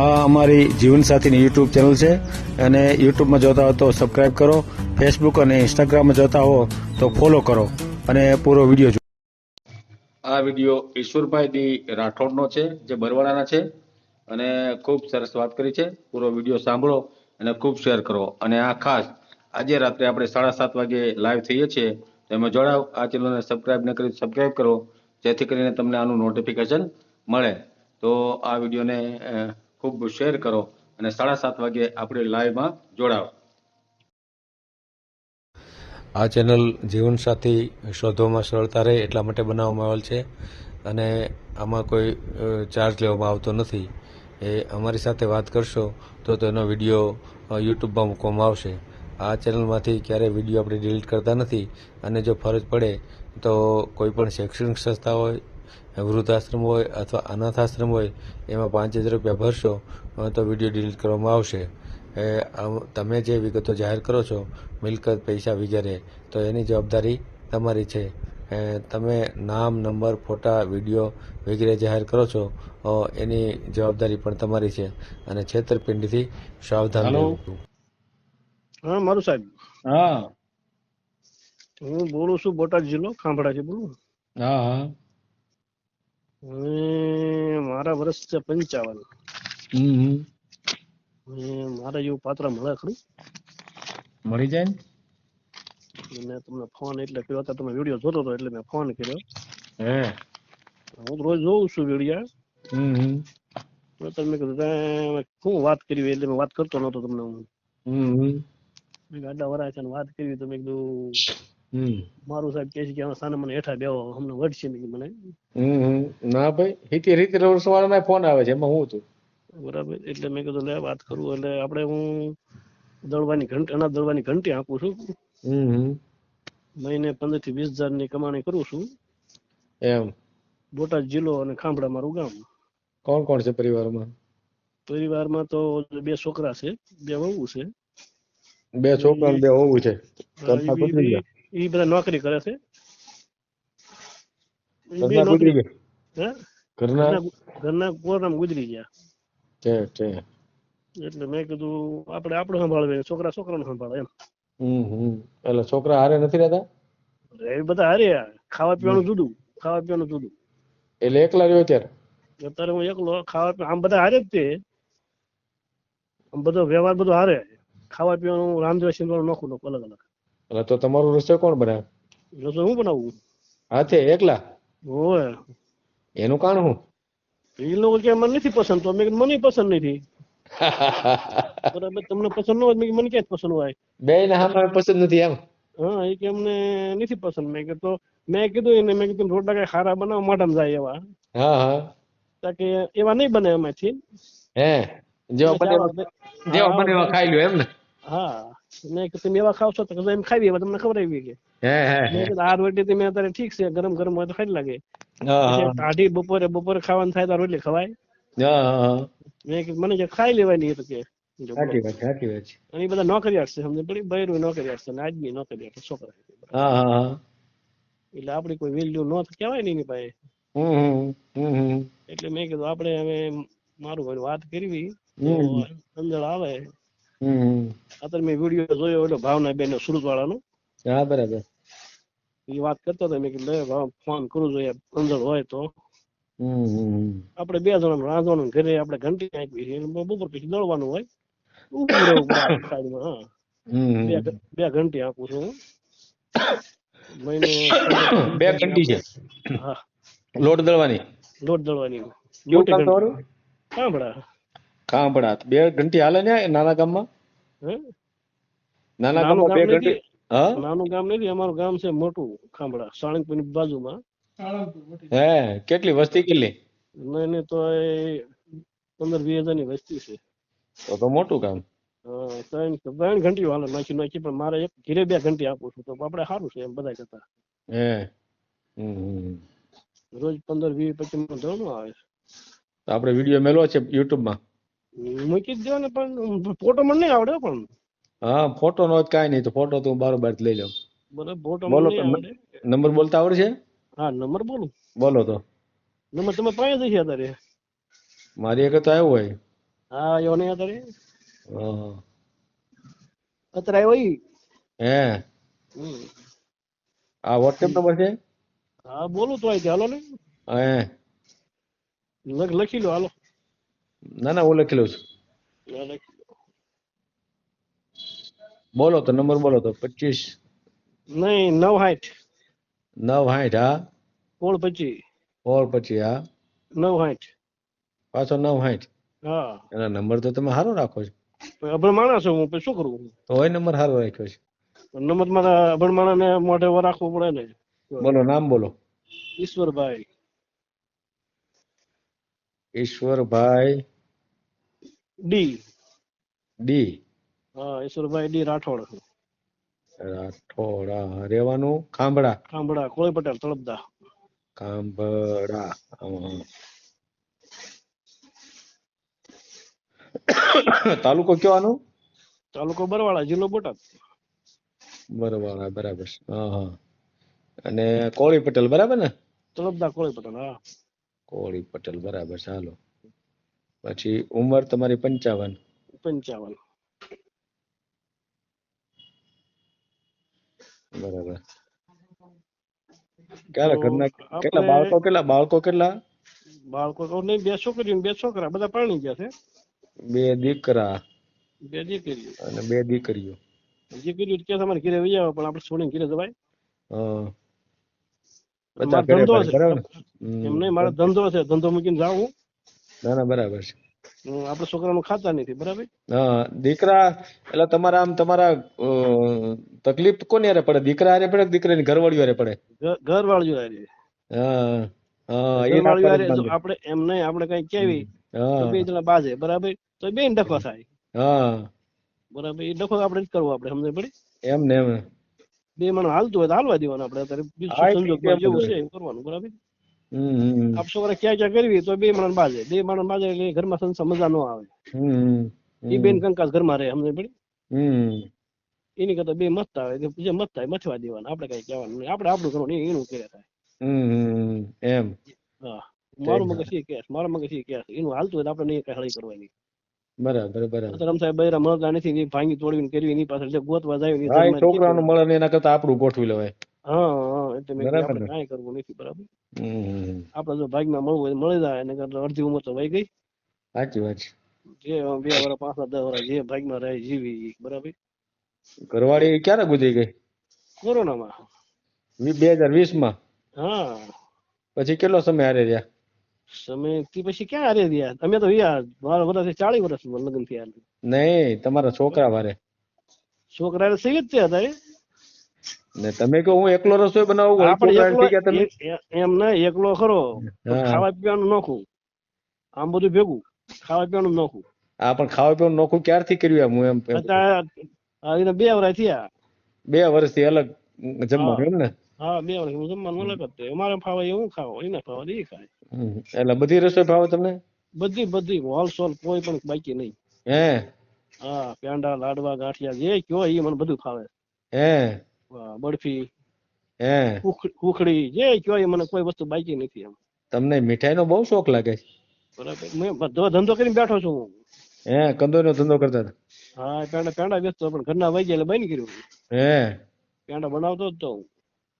આ અમારી જીવનસાથીની YouTube channel છે. અને યુટ્યુબમાં જોતા હો તો સબસ્ક્રાઈબ કરો. ફેસબુક અને ઇન્સ્ટાગ્રામમાં જોતા હો તો ફોલો કરો. અને પૂરો વીડિયો જુઓ આ વીડિયો ઈશ્વરભાઈ દી રાઠોડનો છે, જે બરવાડાના છે. અને ખૂબ સરસ વાત કરી છે. પૂરો વીડિયો સાંભળો અને ખૂબ શેર કરો. અને આ ખાસ આજે રાત્રે આપણે સાડા સાત વાગે લાઈવ થઈએ છીએ એમાં જોડાવ. આ ચેનલને સબસ્ક્રાઈબ ન કરી સબસ્ક્રાઈબ કરો. જેથી કરીને તમને આનું નોટિફિકેશન મળે. તો આ વિડીયોને ખૂબ શેર કરો અને સાડા સાત વાગે આપણી લાઈવમાં જોડાવો આ ચેનલ જીવનસાથી શોધવામાં સરળતા રહે એટલા માટે બનાવવામાં આવેલ છે અને આમાં કોઈ ચાર્જ લેવામાં આવતો નથી. એ અમારી સાથે વાત કરશો તો તેનો વીડિયો યુટ્યુબમાં મૂકવામાં આવશે. આ ચેનલમાંથી ક્યારેય વીડિયો આપણે ડિલીટ કરતા નથી અને જો ફરજ પડે તો કોઈ પણ શૈક્ષણિક સંસ્થા હોય વૃદ્ધાશ્રમ હોય અથવા અનાથાશ્રમ હોય એમાં પાંચ હજાર રૂપિયા ભરશો તો વીડિયો ડિલીટ કરવામાં આવશે. એ તમે જે વિગતો જાહેર કરો છો મિલકત પૈસા વગેરે તો એની જવાબદારી તમારી છે. તમે નામ નંબર ફોટા વીડિયો વગેરે જાહેર કરો છો એની જવાબદારી પણ તમારી છે. અને છેતરપિંડીથી સાવધાન રહેવું. હા મારું સાહેબ. હા. હું બોલું છું બોટાદ જિલ્લો ખાંભડાથી બોલું? હા હા. મારા વર્ષ છે પંચાવન. હમ. અને પાત્ર મળે ખરું? મળી જાય ને? મેં તમને ફોન એટલે કર્યો હતા તમે વીડિયો જોતો હતો એટલે મેં ફોન કર્યો. હે. હું રોજ જોઉં છું વિડીયા. હમ તમે કીધું "તે શું વાત કરી એટલે મેં વાત કરતો નતો તમને હું. આડા વરાય છે ને વાત કરી તમે કીધું મારું સાહેબ કે છે કે સાને મને હેઠા બેહો અમને વળશે નહીં મને. ના ભાઈ હિતી રીતે વર્ષ વાળાના ફોન આવે છે એમાં હું હતું. બરાબર. એટલે મેં કીધું લે વાત કરું એટલે આપણે હું દળવાની ઘંટી અનાજ દળવાની ઘંટી આપું છું. મહિને પંદરથી વીસ હજારની કમાણી કરું છું. એમ. બોટાદ જિલ્લો અને ખાંભડા મારું ગામ. કોણ કોણ છે પરિવારમાં? પરિવારમાં તો બે છોકરા છે બે વહુ છે. બે છોકરા બે વહુ છે? ઈ બધા નોકરી કરે છે? ઘરના કોરનામ ગુજરી ગયા? એટલે મેં કીધું આપણે આપણું સંભાળવે છોકરા છોકરાનું સંભાળે એમ. હમ હમ. એટલે છોકરા હારે નથી રહેતા? એ બધા હારે ખાવા પીવાનું જુદું ખાવા પીવાનું જુદું. એટલે એકલા રહ્યો અત્યારે? હું એકલો ખાવા આમ બધા હારે જ તે. આમ બધો વ્યવહાર બધો હારે. ખાવા પીવાનું રાંધવા શીખવાનું નોખું નોખું અલગ અલગ. એટલે તો તમારો રસ્તો કોણ બનાવે? રસોઈ હું બનાવું? હાથે એકલા? હોય. એનું કારણ હું? એ લોકો કે મને નથી પસંદ તો મેં મને પસંદ નથી. બરાબર તમને પસંદ ન હોય મેં મને ક્યાં પસંદ હોય. બે ને હામાં પસંદ નથી એમ? હા એ કે અમને નથી પસંદ. મેં કીધું તો મેં કીધું એને મેં કીધું રોટલા કઈ ખારા બનાવ મોઢામાં જાય એવા. હા હા. કે એવા નહીં બને એમાંથી હે જેવા બને જેવા બને એવા ખાઈ લ્યો એમ ને? હા. મેં કીધું તમે એવા ખાવ છો તો એમ ખાવી એવા તમને ખબર આવી કે મેં કીધું આ રોટલી તમે અત્યારે ઠીક છે ગરમ ગરમ હોય તો ખાઈ લાગે. ટાઢી બપોરે બપોરે ખાવાનું થાય તો રોટલી ખવાય. મેં કીધું મને કે ખાઈ લેવાની તો કે. સાચી વાત સાચી વાત છે. અને બધા નોકરી છે સમજે પડી બૈરું નોકરી આદમી નોકરિયાત છે, છોકરા. એટલે આપડી કોઈ વેલ્યુ નો કહેવાય ને એની પાસે. એટલે મેં કીધું આપણે હવે મારું વાત કરવી. તો આવે. અત્યારે મેં વીડિયો જોયો એટલે ભાવના બેન સુરત વાળાનો હા બરાબર. એ વાત કરતો હતો મેં કીધું ભાવ ફોન કરું જોઈએ અંદર હોય તો. આપણે બે જણા રાંધવાનું ઘરે આપણે ઘંટી આપી છે બપોર પછી દળવાનું હોય રહેવું પડે સાઈડમાં હા. બે ઘંટી આપું છું હું. મહિને બે ઘંટી છે? હા. લોટ દળવાની? લોટ દળવાની. મોટી ઘંટી. તમારું? કાંભળા કાંપડા બે ઘંટી હાલે ને નાના ગામમાં? હે? નાના ગામમાં બે ઘંટી હા? નાનું ગામ નથી અમારું ગામ છે મોટું ખાંભળા સાળંગપુરની બાજુમાં. હે કેટલી વસ્તી કેટલી? નહીં નહીં તો એ પંદર વીસ હજારની વસ્તી છે. તો તો મોટું ગામ. ત્રણ ત્રણ ઘંટી હાલે નાખી નાખી પણ મારે એક ઘીરે બે ઘંટી આપું છું તો આપણે સારું છે એમ બધા કરતા. હે. રોજ પંદર વીસ પચીસમાં ધોરણ આવે આપણે વીડિયો મેળવો છે યુટ્યુબમાં મૂકી દો ને પણ ફોટો મને નહીં આવડે પણ. હા ફોટો નો જ કાંઈ નહીં તો ફોટો તો હું બારોબાર લઈ લઉં. બરાબર ફોટો બોલો નંબર બોલતા આવડે છે હા નંબર બોલો. બોલો તો. નંબર તમે પાસે જ છે અત્યારે. મારી એક તો આવ્યો હોય. હા આવ્યો નહીં અત્યારે. અત્યારે આવ્યો ઈ. હે. આ વોટ્સએપ નંબર છે? હા બોલું તો આવી હાલો ને. હે લખી લો હાલો. ના ના હું લખેલું છું. બોલો તો નંબર બોલો તો પચીસ નહીં નવ સાઠ નવ સાઠ હા? સોળ પચીસ ઓર પછી હા? નવ સાઠ પાછો નવ સાઠ હા. એના નંબર તો તમે સારો રાખો છો. અભણ માણસ હું પછી શું કરું? તો હોય નંબર સારો રાખ્યો છે. નંબર મારા અભણ માણસને મોઢે વાર રાખવું પડે ને. બોલો નામ બોલો. ઈશ્વરભાઈ. ઈશ્વરભાઈ ડી. ડી. હા ઈશ્વરભાઈ ડી રાઠોડ. રાઠોડ રહેવાનું ખાંભડા. ખાંભડા કોળી પટેલ તળપદા. ખાંભડા તાલુકો કયો આનો? તાલુકો બરવાળા જિલ્લો બોટાદ. બરાબર બરાબર હા હા. અને કોળી પટેલ બરાબર ને? તળપદા કોળી પટેલ હા. કોળી પટેલ બરાબર ચાલો પછી ઉંમર તમારી પંચાવન. પંચાવન. બરાબર. કેટલા ઘરના કેટલા બાળકો કેટલા બાળકો કેટલા? બાળકો તો નહીં બે છોકરીઓ બે છોકરા બધા પરણી ગયા છે. બે દીકરા. બે દીકરીઓ. અને બે દીકરીઓ. દીકરીઓ કે તમારે ઘરે વહી આવે પણ આપણે છોડીને ઘરે જવાય. હા. ધંધો છે. એમ નહીં મારો ધંધો છે ધંધો મૂકીને જાઉં ના ના બરાબર છે. હું આપણે છોકરાનું ખાતા નથી બરાબર? હા દીકરા એટલે તમારા આમ તમારા તકલીફ કોની હારે પડે? દીકરા હારે પડે દીકરાની ઘરવાળી હારે પડે? ઘરવાળી હારે. હા હા એ. આપણે એમ નહીં આપણે કઈ કેવી તો બે જણા બાજે બરાબર? તો બે ડખો થાય. હા. બરાબર એ ડખો આપણે જ કરવો આપણે સમજ પડી? એમ ને એમ. બે મને હાલતું હોય તો હાલવા દેવાનું આપણે અત્યારે બીજું સંજોગ જેવું છે એવું કરવાનું બરાબર? હમ હમ આપ છોકરા ક્યાં ક્યાં કરવી તો બે માણસ બાજે. બે માણસ બાજે એટલે ઘરમાં સંસાર મજા ન આવે. એ બેન કંકાસ ઘરમાં રહે સમજ પડી? એની કરતા બે મત આવે. જે મત થાય મથવા દેવાના. આપણે કઈ કહેવાનું નહીં. આપણે આપણું કરવાનું એનું કર્યા થાય? એમ. હા. મારું. મગજ એ કેસ મારું મગજ એ કેસ એનું હાલતું હોય તો આપણે નહીં કઈ હળી કરવાની બરાબર બરાબર. સાહેબ બૈરા મળતા નથી ભાંગી તોડવી કરવી એની પાછળ જે ગોતવા જાય છોકરાનું મળે એના કરતા આપણું ગોઠવી લેવાય. હા હા એટલે મેં કીધું આપણે કાંઈ કરવું નથી બરાબર? હમ. હમ આપણે જો ભાગમાં મળવું હોય તો મળી જાય એને કરતા અડધી ઉંમર તો વહી ગઈ. સાચી વાત છે. જે બે વર્ષ પાંચ દસ વર્ષ જે ભાગમાં રહે જીવી બરાબર? ઘરવાળી ક્યારે ગુજરી ગઈ? કોરોનામાં. માં બે હજાર વીસમાં હા. પછી કેટલો સમય હારે રહ્યા? સમયથી પછી ક્યાં હારે રહ્યા? અમે તો રહ્યા મારા વર્ષ ચાલીસ વર્ષ લગ્ન થયા નહીં તમારા છોકરા વારે. છોકરા સહી જ તે હતા એ. ને તમે કહો હું એકલો રસોઈ બનાવું એમ ના એકલો ખરો. ખાવા પીવાનું નોખું. આમ બધું ભેગું. ખાવા પીવાનું નોખું. હા પણ ખાવા પીવાનું નોખું ક્યારથી કર્યું એમ હું એમ બે વર્ષ થયા. બે વર્ષથી અલગ જમવાનું એમ ને? હા બે વર્ષ હું જમવાનું અલગ જ અમારે ફાવે એવું ખાવ એને ફાવે એ ખાય. એટલે બધી રસોઈ ફાવે તમને? બધી બધી હોલ સોલ કોઈ પણ બાકી નહીં. હે? હા પેંડા લાડવા ગાંઠિયા જે કયો એ મને બધું ફાવે. હે? બરફી હે. ઉખ- ઉખડી જે કયો એ મને કોઈ વસ્તુ બાકી નથી એમ. તમને મીઠાઈનો બહુ શોખ લાગે છે? બરાબર. મેં બધો ધંધો કરીને બેઠો છું હું. હે કંદોઈનો ધંધો કરતા હતા? હા પેંડા પેંડા વેચતો પણ ઘરના વહી ગયા એટલે બંધ કર્યું. હે. પેંડા બનાવતો જ તો હું.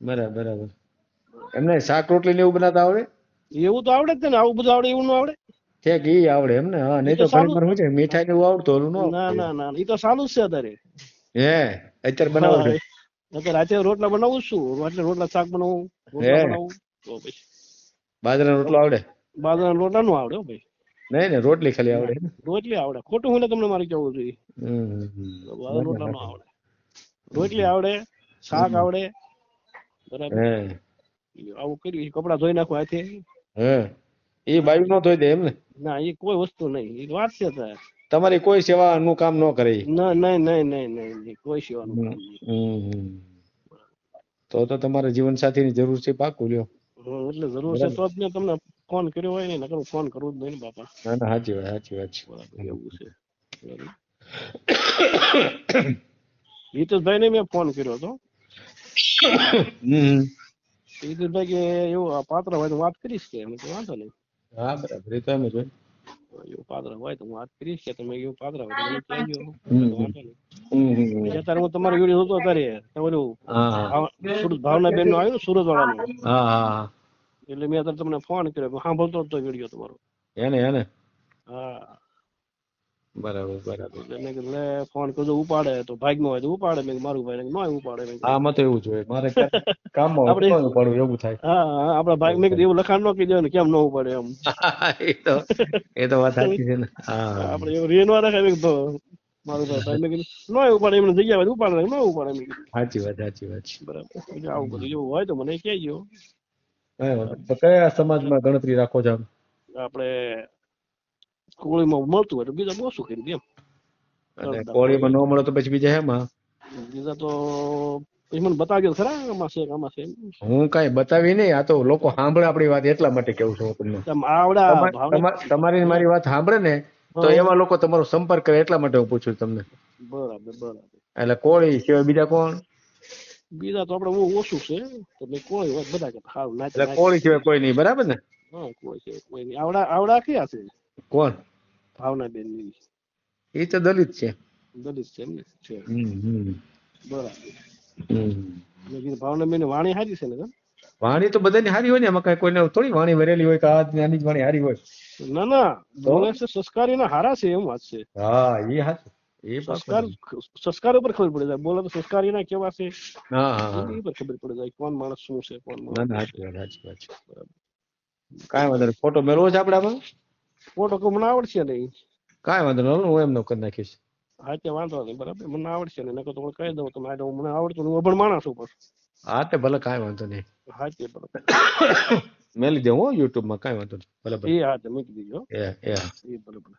બરાબર બરાબર. એમને શાક રોટલી ને એવું બનાવતા આવડે? એવું તો આવડે જ ને. આવું બધું આવડે એવું ન આવડે? છે કે ઈ આવડે એમને. હા નહીં તો ઘણી. વાર છે. મીઠાઈ ને એવું આવડતું ઓલું ના ના ના ઈ તો સારું જ છે અત્યારે. હે અત્યારે બનાવો રાતે રોટલા બનાવું છું. રાતે રોટલા શાક બનાવું રોટલા બનાવું તો પછી. બાજરાનો રોટલો આવડે? બાજરાનો રોટલા નો આવડે ભાઈ. નહીં ને રોટલી ખાલી આવડે. રોટલી આવડે. ખોટું હું તમને મારે કેવું જોઈએ. બાજરાના રોટલા નો આવડે. રોટલી આવડે શાક આવડે બરાબર. આવું કર્યું કપડા ધોઈ નાખો હાથે. હે. એ બાયું નો ધોઈ દે એમ ને? ના એ કોઈ વસ્તુ નહીં. એ વાત છે તારે. તમારી કોઈ સેવાનું કામ ન કરે. ના નહીં નહીં નહીં નહીં કોઈ સેવાનું કામ નહીં. તો તો તમારે જીવન સાથીની જરૂર છે પાકું લ્યો એટલે જરૂર છે તો જ મેં તમને ફોન કર્યો હોય ને નકર ફોન કરવું જ નહીં ને બાપા ના ના સાચી વાત સાચી વાત છે એવું છે. હિતેશભાઈ ને મેં ફોન કર્યો હતો. હિતેશભાઈ કે એવું પાત્ર હોય તો વાત કરીશ કે વાંધો નહીં હા બરાબર એ તો એમ જ હોય એવું પાત્ર હોય તો હું વાત કરીશ કે તમે એવું પાત્ર હોય તો મને કહેજો. અત્યારે હું તમારો વીડિયો જોતો અત્યારે તમારું સુરત ભાવના બેનનું આવ્યું ને સુરત વાળાનું. હા હા. એટલે મેં અત્યારે તમને ફોન કર્યો હું સાંભળતો હતો વીડિયો તમારો. એને એને? હા. બરાબર બરાબર. એટલે મેં ફોન કરજો ઉપાડે. તો ભાગમાં હોય તો ઉપાડે. મેં મારું ભાઈ. ન ઉપાડે. મેં. આમાં તો એવું જોઈએ મારે કામમાં હોય આપણે- તો એવું થાય. હા હા આપડા ભાઈ મેં એવું લખાણ નો કીધું ને કેમ ન ઉપાડે એમ. એ તો એ તો વાત સાચી છે ને. હા આપડે એવું રેન વાળા ખાઈ મેં મારું ભાઈ મેં કીધું ન ઉપાડે. એમને જગ્યા હોય ઉપાડે ન ઉપાડે મેં કીધું. સાચી વાત સાચી વાત બરાબર. મેં આવું બધું જેવું હોય તો મને કહેજો. તો કયા સમાજમાં ગણતરી રાખો છો? આપણે કોળીમાં મળતું હોય તો બીજા શું કરી દે એમ અને કોળીમાં ન મળે તો પછી બીજા હેમાં? બીજા તો પછી મને બતાવજો ખરા આમાં છે આમાં છે હું કઈ બતાવી નહીં આ તો લોકો સાંભળે આપણી વાત એટલા માટે કેવું છું તમને તમારી મારી વાત સાંભળે ને તો એવા લોકો તમારો સંપર્ક કરે એટલા માટે હું પૂછું તમને. બરાબર બરાબર. એટલે કોળી સિવાય બીજા કોણ? બીજા તો આપડે બહુ ઓછું છે તો મેં કોઈ વાત બધા કે એટલે કોળી સિવાય કોઈ નહીં બરાબર ને? હા કોઈ છે કોઈ નહીં. આવડા આવડા ક્યાં છે? કોણ? ભાવના બેનની એ તો દલિત છે. દલિત છે એમને? છે. બરાબર. હમ. ભાવના બેન વાણી હારી છે ને વાણી તો બધાની હારી હોય ને એમાં કઈ કોઈને થોડી વાણી વરેલી હોય કે આ જ્ઞાની જ વાણી હારી હોય. ના ના. તો? બોલે છે સંસ્કારી ના હારા છે એમ વાત છે. હા એ હા એ સંસ્કાર સંસ્કાર ઉપર ખબર પડી જાય. બોલે તો સંસ્કારી ના કેવા છે? હા હા એ પર ખબર પડી જાય કોણ માણસ શું છે કોણ ના ના સાચી વાત સાચી વાત. છે. કાંઈ વાંધો નહીં. ફોટો મેળવો છે આપણે આમાં ફોટો મને આવડશે નહીં. કાંઈ વાંધો નહીં હું એમનો કરી નાખીશ. હા તે વાંધો નહીં બરાબર મને આવડશે નહીં નકર તો હું કહી દઉં તમે આ મને આવડતું. હું અભણ માણસ ઉપર. હા તે ભલે કાંઈ વાંધો નહીં. હા તે બરાબર મેલી દઉં હો યુટ્યુબમાં કાંઈ વાંધો નહીં ભલે ભલે. એ હા તે મૂકી દીજો એ એ એ બરાબર